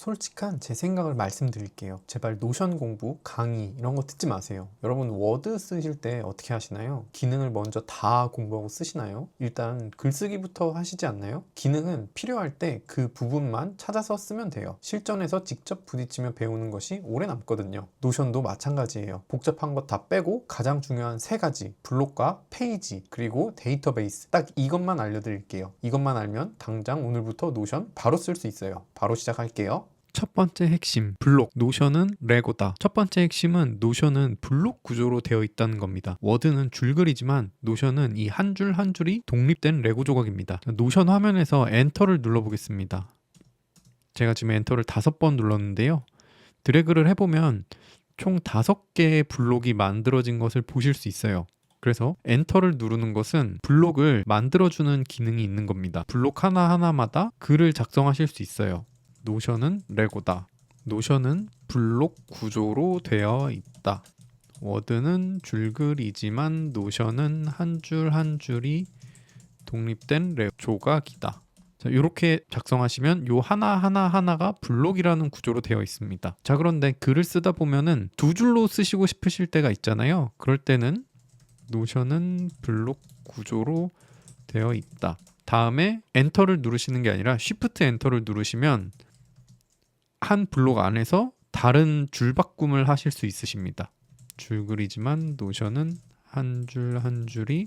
솔직한 제 생각을 말씀드릴게요. 제발 노션 공부, 강의 이런 거 듣지 마세요. 여러분 워드 쓰실 때 어떻게 하시나요? 기능을 먼저 다 공부하고 쓰시나요? 일단 글쓰기부터 하시지 않나요? 기능은 필요할 때 그 부분만 찾아서 쓰면 돼요. 실전에서 직접 부딪히며 배우는 것이 오래 남거든요. 노션도 마찬가지예요. 복잡한 것 다 빼고 가장 중요한 세 가지 블록과 페이지 그리고 데이터베이스 딱 이것만 알려드릴게요. 이것만 알면 당장 오늘부터 노션 바로 쓸 수 있어요. 바로 시작할게요. 첫 번째 핵심 블록 노션은 레고다. 첫 번째 핵심은 노션은 블록 구조로 되어 있다는 겁니다. 워드는 줄글이지만 노션은 이 한줄한 줄이 독립된 레고 조각입니다. 노션 화면에서 엔터를 눌러 보겠습니다. 제가 지금 엔터를 다섯 번 눌렀는데요. 드래그를 해보면 총 다섯 개의 블록이 만들어진 것을 보실 수 있어요. 그래서 엔터를 누르는 것은 블록을 만들어주는 기능이 있는 겁니다. 블록 하나하나마다 글을 작성하실 수 있어요 노션은 레고다. 노션은 블록 구조로 되어 있다. 워드는 줄글이지만 노션은 한 줄 한 줄이 독립된 레 조각이다. 자, 이렇게 작성하시면 요 하나 하나 하나가 블록이라는 구조로 되어 있습니다. 자, 그런데 글을 쓰다 보면은 두 줄로 쓰시고 싶으실 때가 있잖아요. 그럴 때는 노션은 블록 구조로 되어 있다. 다음에 엔터를 누르시는 게 아니라 쉬프트 엔터를 누르시면 한 블록 안에서 다른 줄 바꿈을 하실 수 있으십니다. 줄글이지만 노션은 한 줄 한 줄이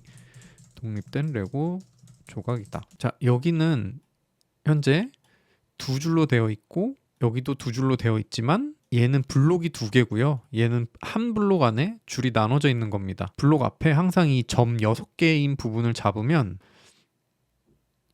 독립된 레고 조각이다. 자, 여기는 현재 두 줄로 되어 있고 여기도 두 줄로 되어 있지만 얘는 블록이 두 개고요. 얘는 한 블록 안에 줄이 나눠져 있는 겁니다. 블록 앞에 항상 이 점 6개인 부분을 잡으면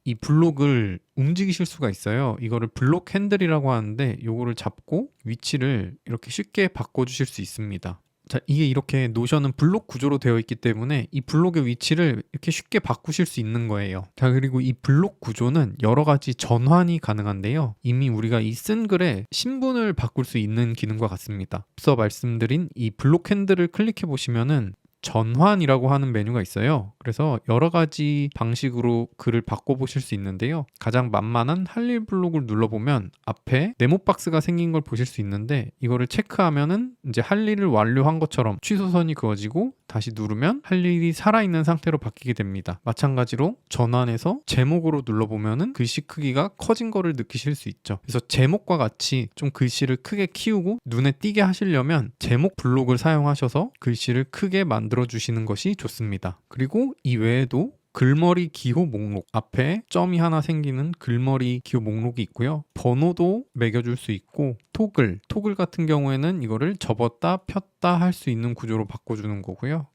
이 블록을 움직이실 수가 있어요. 이거를 블록 핸들이라고 하는데 요거를 잡고 위치를 이렇게 쉽게 바꿔 주실 수 있습니다. 자, 이게 이렇게 노션은 블록 구조로 되어 있기 때문에 이 블록의 위치를 이렇게 쉽게 바꾸실 수 있는 거예요. 자, 그리고 이 블록 구조는 여러 가지 전환이 가능한데요. 이미 우리가 이 쓴 글에 신분을 바꿀 수 있는 기능과 같습니다. 앞서 말씀드린 이 블록 핸들을 클릭해 보시면은 전환이라고 하는 메뉴가 있어요. 그래서 여러 가지 방식으로 글을 바꿔보실 수 있는데요. 가장 만만한 할일 블록을 눌러보면 앞에 네모 박스가 생긴 걸 보실 수 있는데 이거를 체크하면은 이제 할 일을 완료한 것처럼 취소선이 그어지고 다시 누르면 할 일이 살아있는 상태로 바뀌게 됩니다. 마찬가지로 전환해서 제목으로 눌러보면은 글씨 크기가 커진 거를 느끼실 수 있죠. 그래서 제목과 같이 좀 글씨를 크게 키우고 눈에 띄게 하시려면 제목 블록을 사용하셔서 글씨를 크게 만들 어 주시는 것이 좋습니다. 그리고 이 외에도 글머리 기호 목록 앞에 점이 하나 생기는 글머리 기호 목록이 있고요. 번호도 매겨줄 수 있고 토글 토글 같은 경우에는 이거를 접었다 폈다 할 수 있는 구조로 바꿔주는 거고요.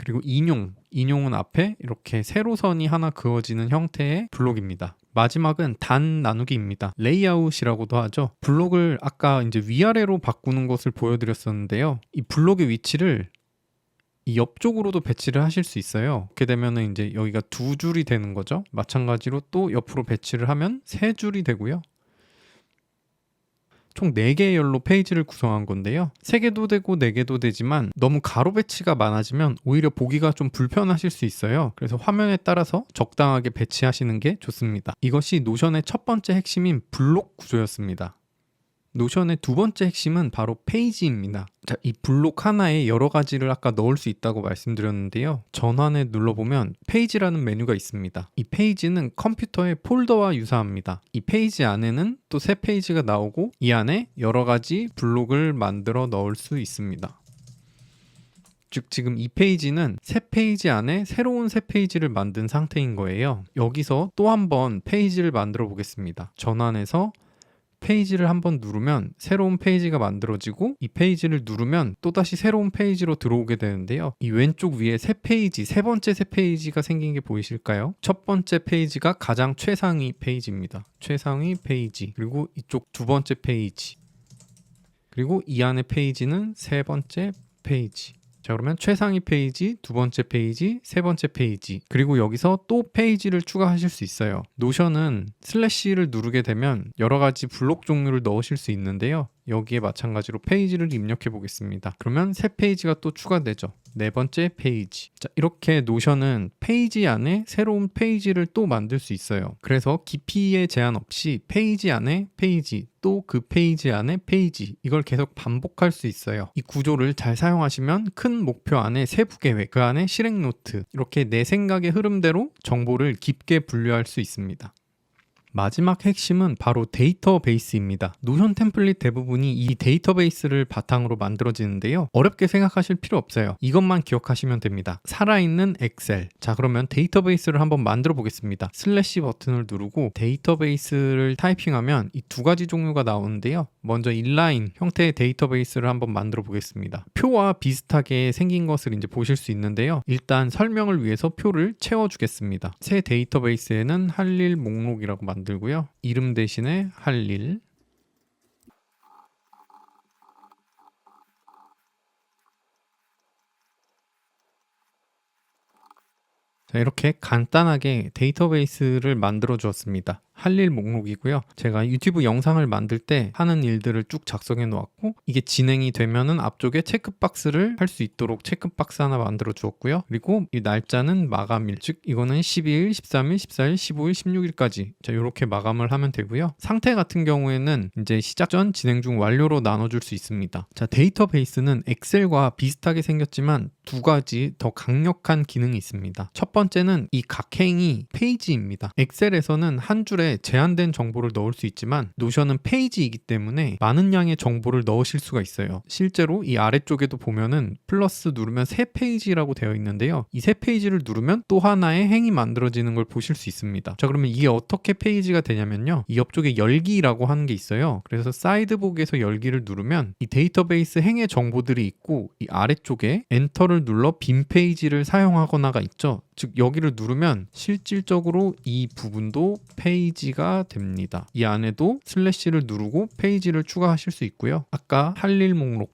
그리고 인용 인용은 앞에 이렇게 세로선이 하나 그어지는 형태의 블록입니다. 마지막은 단 나누기입니다. 레이아웃이라고도 하죠. 블록을 아까 이제 위아래로 바꾸는 것을 보여드렸었는데요. 이 블록의 위치를 이 옆쪽으로도 배치를 하실 수 있어요. 그렇게 되면은 이제 여기가 두 줄이 되는 거죠. 마찬가지로 또 옆으로 배치를 하면 세 줄이 되고요. 총 4개의 열로 페이지를 구성한 건데요. 3개도 되고 4개도 되지만 너무 가로 배치가 많아지면 오히려 보기가 좀 불편하실 수 있어요. 그래서 화면에 따라서 적당하게 배치하시는 게 좋습니다. 이것이 노션의 첫 번째 핵심인 블록 구조였습니다. 노션의 두 번째 핵심은 바로 페이지입니다. 자, 이 블록 하나에 여러 가지를 아까 넣을 수 있다고 말씀드렸는데요. 전환에 눌러보면 페이지라는 메뉴가 있습니다. 이 페이지는 컴퓨터의 폴더와 유사합니다. 이 페이지 안에는 또 새 페이지가 나오고 이 안에 여러 가지 블록을 만들어 넣을 수 있습니다. 즉 지금 이 페이지는 새 페이지 안에 새로운 새 페이지를 만든 상태인 거예요. 여기서 또 한번 페이지를 만들어 보겠습니다. 전환해서 페이지를 한번 누르면 새로운 페이지가 만들어지고 이 페이지를 누르면 또다시 새로운 페이지로 들어오게 되는데요. 이 왼쪽 위에 새 페이지, 세 번째 새 페이지가 생긴 게 보이실까요? 첫 번째 페이지가 가장 최상위 페이지입니다. 최상위 페이지. 그리고 이쪽 두 번째 페이지. 그리고 이 안에 페이지는 세 번째 페이지. 자 그러면 최상위 페이지, 두 번째 페이지, 세 번째 페이지 그리고 여기서 또 페이지를 추가하실 수 있어요. 노션은 슬래시를 누르게 되면 여러 가지 블록 종류를 넣으실 수 있는데요 여기에 마찬가지로 페이지를 입력해 보겠습니다. 그러면 새 페이지가 또 추가되죠. 네 번째 페이지. 자, 이렇게 노션은 페이지 안에 새로운 페이지를 또 만들 수 있어요. 그래서 깊이의 제한 없이 페이지 안에 페이지, 또 그 페이지 안에 페이지, 이걸 계속 반복할 수 있어요. 이 구조를 잘 사용하시면 큰 목표 안에 세부 계획, 그 안에 실행 노트, 이렇게 내 생각의 흐름대로 정보를 깊게 분류할 수 있습니다. 마지막 핵심은 바로 데이터베이스입니다. 노션 템플릿 대부분이 이 데이터베이스를 바탕으로 만들어지는데요. 어렵게 생각하실 필요 없어요. 이것만 기억하시면 됩니다. 살아있는 엑셀. 자, 그러면 데이터베이스를 한번 만들어 보겠습니다. 슬래시 버튼을 누르고 데이터베이스를 타이핑하면 이 두 가지 종류가 나오는데요. 먼저 인라인 형태의 데이터베이스를 한번 만들어 보겠습니다. 표와 비슷하게 생긴 것을 이제 보실 수 있는데요. 일단 설명을 위해서 표를 채워 주겠습니다. 새 데이터베이스에는 할 일 목록이라고 만들 고요. 이름 대신에 할 일. 자, 이렇게 간단하게 데이터베이스를 만들어 주었습니다. 할 일 목록이고요. 제가 유튜브 영상을 만들 때 하는 일들을 쭉 작성해 놓았고 이게 진행이 되면은 앞쪽에 체크박스를 할 수 있도록 체크박스 하나 만들어 주었고요. 그리고 이 날짜는 마감일, 즉 이거는 12일, 13일, 14일, 15일, 16일까지 자 이렇게 마감을 하면 되고요. 상태 같은 경우에는 이제 시작 전, 진행 중, 완료로 나눠줄 수 있습니다. 자 데이터베이스는 엑셀과 비슷하게 생겼지만 두 가지 더 강력한 기능이 있습니다. 첫 번째는 이 각 행이 페이지입니다. 엑셀에서는 한 줄에 제한된 정보를 넣을 수 있지만 노션은 페이지이기 때문에 많은 양의 정보를 넣으실 수가 있어요. 실제로 이 아래쪽에도 보면은 플러스 누르면 새 페이지라고 되어 있는데요. 이 새 페이지를 누르면 또 하나의 행이 만들어지는 걸 보실 수 있습니다. 자 그러면 이게 어떻게 페이지가 되냐면요. 이 옆쪽에 열기라고 하는 게 있어요. 그래서 사이드복에서 열기를 누르면 이 데이터베이스 행의 정보들이 있고 이 아래쪽에 엔터를 눌러 빈 페이지를 사용하거나가 있죠. 즉 여기를 누르면 실질적으로 이 부분도 페이지가 됩니다. 이 안에도 슬래시를 누르고 페이지를 추가하실 수 있고요. 아까 할 일 목록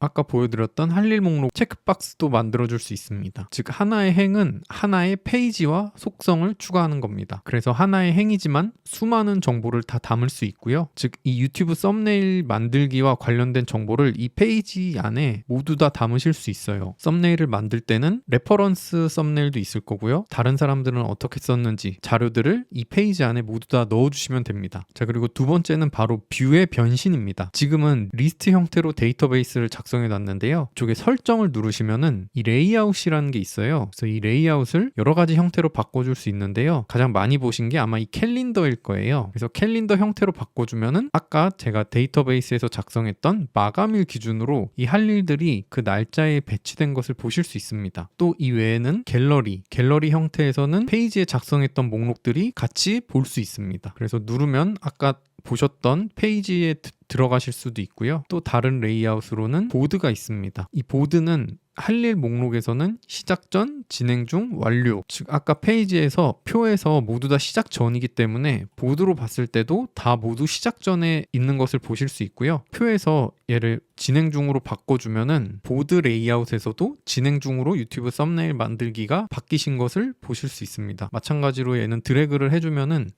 아까 보여드렸던 할 일 목록 체크박스도 만들어줄 수 있습니다. 즉 하나의 행은 하나의 페이지와 속성을 추가하는 겁니다. 그래서 하나의 행이지만 수많은 정보를 다 담을 수 있고요. 즉 이 유튜브 썸네일 만들기와 관련된 정보를 이 페이지 안에 모두 다 담으실 수 있어요. 썸네일을 만들 때는 레퍼런스 썸네일도 있을 거고요. 다른 사람들은 어떻게 썼는지 자료들을 이 페이지 안에 모두 다 넣어주시면 됩니다. 자 그리고 두 번째는 바로 뷰의 변신입니다. 지금은 리스트 형태로 데이터베이스를 작성 작성해 놨는데요. 쪽에 설정을 누르시면은 이 레이아웃이라는 게 있어요. 그래서 이 레이아웃을 여러 가지 형태로 바꿔줄 수 있는데요. 가장 많이 보신 게 아마 이 캘린더일 거예요. 그래서 캘린더 형태로 바꿔주면은 아까 제가 데이터베이스에서 작성했던 마감일 기준으로 이 할 일들이 그 날짜에 배치된 것을 보실 수 있습니다. 또 이 외에는 갤러리, 갤러리 형태에서는 페이지에 작성했던 목록들이 같이 볼 수 있습니다. 그래서 누르면 아까 보셨던 페이지에 드- 들어가실 수도 있고요. 또 다른 레이아웃으로는 보드가 있습니다. 이 보드는 할 일 목록에서는 시작 전, 진행 중, 완료. 즉 아까 페이지에서 표에서 모두 다 시작 전이기 때문에 보드로 봤을 때도 다 모두 시작 전에 있는 것을 보실 수 있고요. 표에서 얘를 진행 중으로 바꿔주면은 보드 레이아웃에서도 진행 중으로 유튜브 썸네일 만들기가 바뀌신 것을 보실 수 있습니다. 마찬가지로 얘는 드래그를 해주면은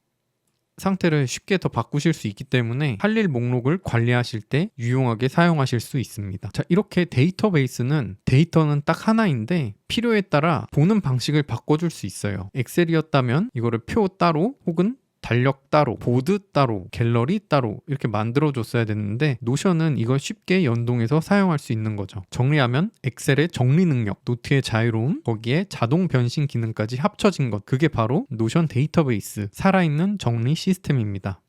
상태를 쉽게 더 바꾸실 수 있기 때문에 할 일 목록을 관리하실 때 유용하게 사용하실 수 있습니다. 자, 이렇게 데이터베이스는 데이터는 딱 하나인데 필요에 따라 보는 방식을 바꿔줄 수 있어요. 엑셀이었다면 이거를 표 따로 혹은 달력 따로, 보드 따로, 갤러리 따로 이렇게 만들어 줬어야 됐는데 노션은 이걸 쉽게 연동해서 사용할 수 있는 거죠. 정리하면 엑셀의 정리 능력, 노트의 자유로움, 거기에 자동 변신 기능까지 합쳐진 것. 그게 바로 노션 데이터베이스, 살아있는 정리 시스템입니다.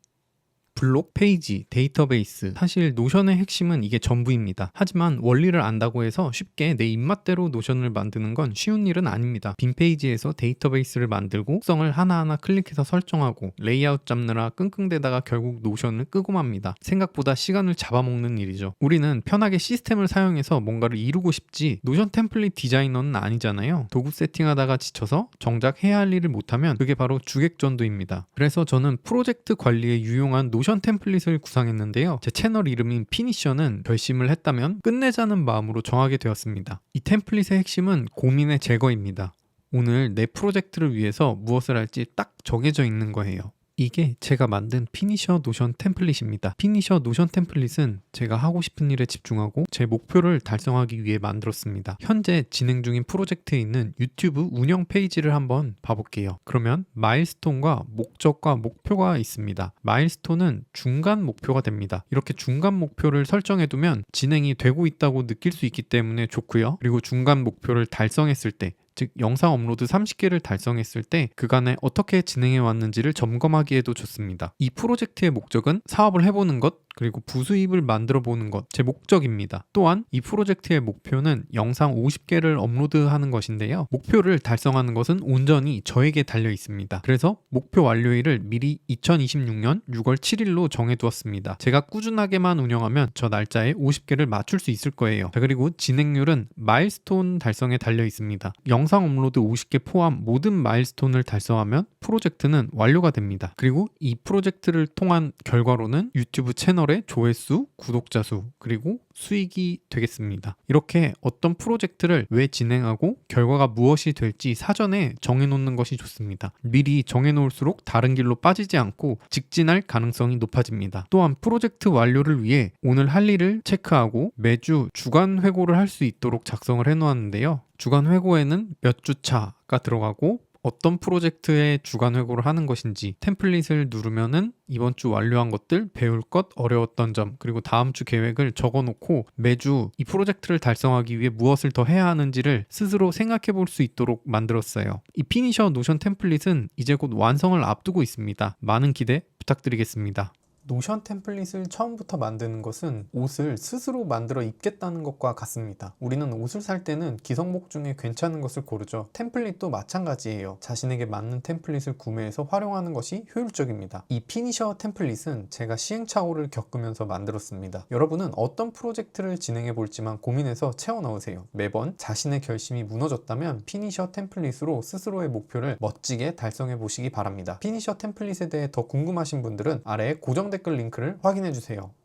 블록, 페이지, 데이터베이스. 사실 노션의 핵심은 이게 전부입니다. 하지만 원리를 안다고 해서 쉽게 내 입맛대로 노션을 만드는 건 쉬운 일은 아닙니다. 빈 페이지에서 데이터베이스를 만들고 속성을 하나하나 클릭해서 설정하고 레이아웃 잡느라 끙끙대다가 결국 노션을 끄고 맙니다. 생각보다 시간을 잡아먹는 일이죠. 우리는 편하게 시스템을 사용해서 뭔가를 이루고 싶지 노션 템플릿 디자이너는 아니잖아요. 도구 세팅하다가 지쳐서 정작 해야 할 일을 못하면 그게 바로 주객전도입니다. 그래서 저는 프로젝트 관리에 유용한 노션 템플릿을 구상했는데요. 제 채널 이름인 피니셔는 결심을 했다면 끝내자는 마음으로 정하게 되었습니다. 이 템플릿의 핵심은 고민의 제거입니다. 오늘 내 프로젝트를 위해서 무엇을 할지 딱 정해져 있는 거예요. 이게 제가 만든 피니셔 노션 템플릿입니다. 피니셔 노션 템플릿은 제가 하고 싶은 일에 집중하고 제 목표를 달성하기 위해 만들었습니다. 현재 진행 중인 프로젝트에 있는 유튜브 운영 페이지를 한번 봐볼게요. 그러면 마일스톤과 목적과 목표가 있습니다. 마일스톤은 중간 목표가 됩니다. 이렇게 중간 목표를 설정해두면 진행이 되고 있다고 느낄 수 있기 때문에 좋고요. 그리고 중간 목표를 달성했을 때 즉 영상 업로드 30개를 달성했을 때 그간에 어떻게 진행해 왔는지를 점검하기에도 좋습니다. 이 프로젝트의 목적은 사업을 해보는 것 그리고 부수입을 만들어 보는 것 제 목적입니다. 또한 이 프로젝트의 목표는 영상 50개를 업로드하는 것인데요. 목표를 달성하는 것은 온전히 저에게 달려 있습니다. 그래서 목표 완료일을 미리 2026년 6월 7일로 정해두었습니다. 제가 꾸준하게만 운영하면 저 날짜에 50개를 맞출 수 있을 거예요. 자, 그리고 진행률은 마일스톤 달성에 달려 있습니다. 영상 업로드 50개 포함 모든 마일스톤을 달성하면 프로젝트는 완료가 됩니다. 그리고 이 프로젝트를 통한 결과로는 유튜브 채널의 조회수, 구독자 수, 그리고 수익이 되겠습니다. 이렇게 어떤 프로젝트를 왜 진행하고 결과가 무엇이 될지 사전에 정해놓는 것이 좋습니다. 미리 정해놓을수록 다른 길로 빠지지 않고 직진할 가능성이 높아집니다. 또한 프로젝트 완료를 위해 오늘 할 일을 체크하고 매주 주간 회고를 할 수 있도록 작성을 해놓았는데요. 주간 회고에는 몇 주차가 들어가고 어떤 프로젝트의 주간 회고를 하는 것인지 템플릿을 누르면은 이번 주 완료한 것들, 배울 것, 어려웠던 점, 그리고 다음 주 계획을 적어 놓고 매주 이 프로젝트를 달성하기 위해 무엇을 더 해야 하는지를 스스로 생각해 볼 수 있도록 만들었어요. 이 피니셔 노션 템플릿은 이제 곧 완성을 앞두고 있습니다. 많은 기대 부탁드리겠습니다. 노션 템플릿을 처음부터 만드는 것은 옷을 스스로 만들어 입겠다는 것과 같습니다. 우리는 옷을 살 때는 기성복 중에 괜찮은 것을 고르죠. 템플릿도 마찬가지예요. 자신에게 맞는 템플릿을 구매해서 활용하는 것이 효율적입니다. 이 피니셔 템플릿은 제가 시행착오를 겪으면서 만들었습니다. 여러분은 어떤 프로젝트를 진행해 볼지만 고민해서 채워 넣으세요. 매번 자신의 결심이 무너졌다면 피니셔 템플릿으로 스스로의 목표를 멋지게 달성해 보시기 바랍니다. 피니셔 템플릿에 대해 더 궁금하신 분들은 아래에 고정 댓글 링크를 확인해 주세요.